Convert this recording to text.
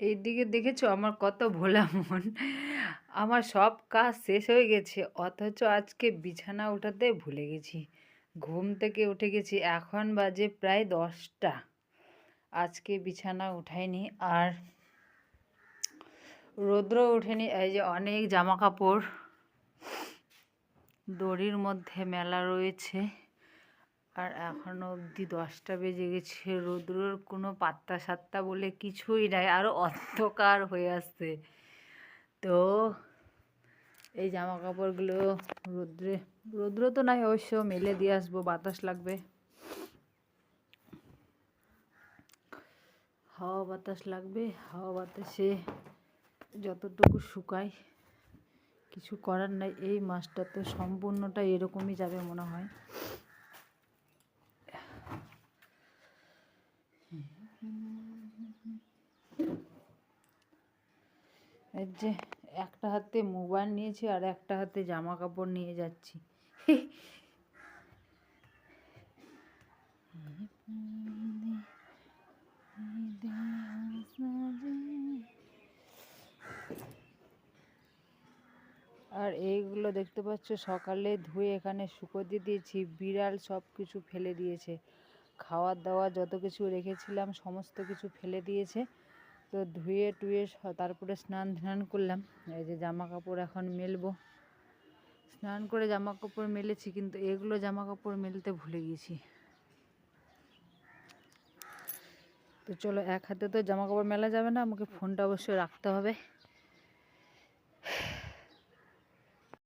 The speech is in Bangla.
এইদিকে দেখেছ আমার কত ভোলা মন? আমার সব কাজ শেষ হয়ে গেছে, অথচ আজকে বিছানা উঠাতে ভুলে গেছি। ঘুম থেকে উঠে গেছি, এখন বাজে প্রায় দশটা। আজকে বিছানা উঠাইনি আর রৌদ্র ওঠেনি, এই যে অনেক জামা কাপড় দড়ির মধ্যে মেলা রয়েছে। আর এখনও অবধি দশটা বেজে গেছে। রৌদ্রর কোনো পাত্তা সাত্তা বলে কিছুই নাই আরও অন্ধকার হয়ে আসছে। তো এই জামা কাপড়গুলো রৌদ্রে, রৌদ্র তো নাই অবশ্য, মেলে দিয়ে আসব, বাতাস লাগবে। হাওয়া বাতাস লাগবে, হাওয়া বাতাসে যতটুকু শুকায় কিছু করার নাই। এই মাসটা তো সম্পূর্ণটা এরকমই যাবে মনে হয়। এই যে একটা হাতে মোবাইল নিয়েছি আর একটা হাতে জামা কাপড় নিয়ে যাচ্ছি। আর এইগুলো দেখতে পাচ্ছ, সকালে ধুয়ে এখানে শুকোতে দিয়েছি, বিড়াল সব কিছু ফেলে দিয়েছে। খাওয়ার দাওয়া যত কিছু রেখেছিলাম, সমস্ত কিছু ফেলে দিয়েছে। তো ধুয়ে টুয়ে তারপরে স্নান ধান করলাম। এই যে জামা কাপড় এখন মেলবো। স্নান করে জামা কাপড় মেলেছি, কিন্তু এগুলো জামা কাপড় মেলতে ভুলে গেছি তো চলো, এক হাতে তো জামা কাপড় মেলা যাবে না, আমাকে ফোনটা অবশ্যই রাখতে হবে।